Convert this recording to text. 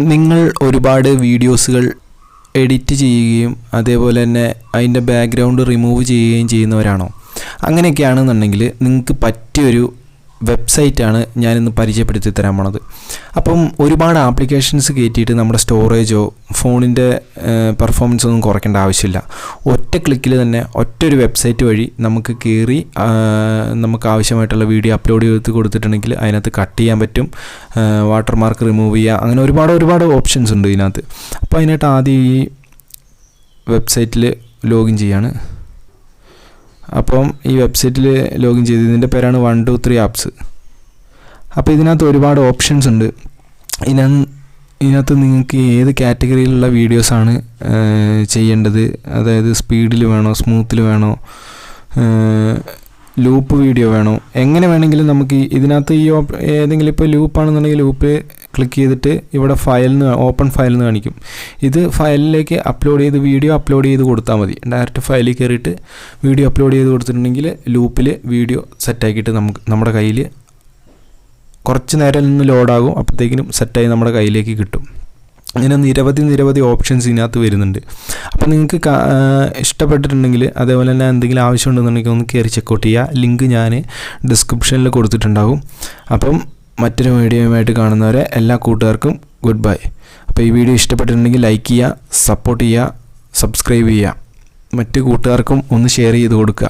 നിങ്ങൾ ഒരുപാട് വീഡിയോസുകൾ എഡിറ്റ് ചെയ്യുകയും അതേപോലെ തന്നെ അതിന്റെ ബാക്ക്ഗ്രൗണ്ട് റിമൂവ് ചെയ്യുകയും ചെയ്യുന്നവരാണോ? അങ്ങനെയൊക്കെയാണെന്നുണ്ടെങ്കിൽ നിങ്ങൾക്ക് പറ്റിയൊരു വെബ്സൈറ്റാണ് ഞാനിന്ന് പരിചയപ്പെടുത്തി തരാൻ പോണത്. അപ്പം ഒരുപാട് ആപ്ലിക്കേഷൻസ് കയറ്റിയിട്ട് നമ്മുടെ സ്റ്റോറേജോ ഫോണിന്റെ പെർഫോമൻസ് ഒന്നും കുറയ്ക്കേണ്ട ആവശ്യമില്ല. ഒറ്റ ക്ലിക്കിൽ തന്നെ ഒറ്റ ഒരു വെബ്സൈറ്റ് വഴി നമുക്ക് കയറി നമുക്ക് ആവശ്യമായിട്ടുള്ള വീഡിയോ അപ്ലോഡ് ചെയ്ത് കൊടുത്തിട്ടുണ്ടെങ്കിൽ അതിനകത്ത് കട്ട് ചെയ്യാൻ പറ്റും. വാട്ടർ മാർക്ക് റിമൂവ് ചെയ്യുക അങ്ങനെ ഒരുപാട് ഒരുപാട് ഓപ്ഷൻസ് ഉണ്ട് ഇതിനകത്ത്. അപ്പോൾ അതിനായിട്ട് ആദ്യം ഈ വെബ്സൈറ്റിൽ ലോഗിൻ ചെയ്യാണ്. അപ്പം ഈ വെബ്സൈറ്റിൽ ലോഗിൻ ചെയ്ത് ഇതിന്റെ പേരാണ് വൺ ടു ത്രീ ആപ്സ് അപ്പോൾ ഇതിനകത്ത് ഒരുപാട് ഓപ്ഷൻസ് ഉണ്ട്. ഇതിന ഇതിനകത്ത് നിങ്ങൾക്ക് ഏത് കാറ്റഗറിയിലുള്ള വീഡിയോസാണ് ചെയ്യേണ്ടത്? അതായത് സ്പീഡിൽ വേണോ സ്മൂത്തിൽ വേണോ ലൂപ്പ് വീഡിയോ വേണോ? എങ്ങനെ വേണമെങ്കിലും നമുക്ക് ഇതിനകത്ത് ഈ ഏതെങ്കിലും ഇപ്പോൾ ലൂപ്പാണെന്നുണ്ടെങ്കിൽ ലൂപ്പ് ക്ലിക്ക് ചെയ്തിട്ട് ഇവിടെ ഫയൽ ഓപ്പൺ ഫയൽ എന്ന് കാണിക്കും. ഇത് ഫയലിലേക്ക് അപ്ലോഡ് ചെയ്ത് വീഡിയോ അപ്ലോഡ് ചെയ്ത് കൊടുത്താൽ മതി. ഡയറക്റ്റ് ഫയലിൽ കയറിയിട്ട് വീഡിയോ അപ്ലോഡ് ചെയ്ത് കൊടുത്തിട്ടുണ്ടെങ്കിൽ ലൂപ്പിൽ വീഡിയോ സെറ്റാക്കിയിട്ട് നമുക്ക് നമ്മുടെ കയ്യിൽ കുറച്ച് നേരം നിന്ന് ലോഡാകും അപ്പോഴത്തേക്കിനും സെറ്റായി നമ്മുടെ കയ്യിലേക്ക് കിട്ടും. ഇങ്ങനെ നിരവധി നിരവധി ഓപ്ഷൻസ് ഇതിനകത്ത് വരുന്നുണ്ട്. അപ്പോൾ നിങ്ങൾക്ക് ഇഷ്ടപ്പെട്ടിട്ടുണ്ടെങ്കിൽ അതേപോലെ തന്നെ എന്തെങ്കിലും ആവശ്യമുണ്ടെന്നുണ്ടെങ്കിൽ ഒന്ന് കയറി ചെക്കൗട്ട് ചെയ്യുക. ലിങ്ക് ഞാൻ ഡിസ്ക്രിപ്ഷനിൽ കൊടുത്തിട്ടുണ്ടാകും. അപ്പം മറ്റൊരു വീഡിയോയുമായിട്ട് കാണുന്നവരെ എല്ലാ കൂട്ടുകാർക്കും ഗുഡ് ബൈ അപ്പോൾ ഈ വീഡിയോ ഇഷ്ടപ്പെട്ടിട്ടുണ്ടെങ്കിൽ ലൈക്ക് ചെയ്യുക സപ്പോർട്ട് ചെയ്യുക സബ്സ്ക്രൈബ് ചെയ്യുക. മറ്റ് കൂട്ടുകാർക്കും ഒന്ന് ഷെയർ ചെയ്ത് കൊടുക്കുക.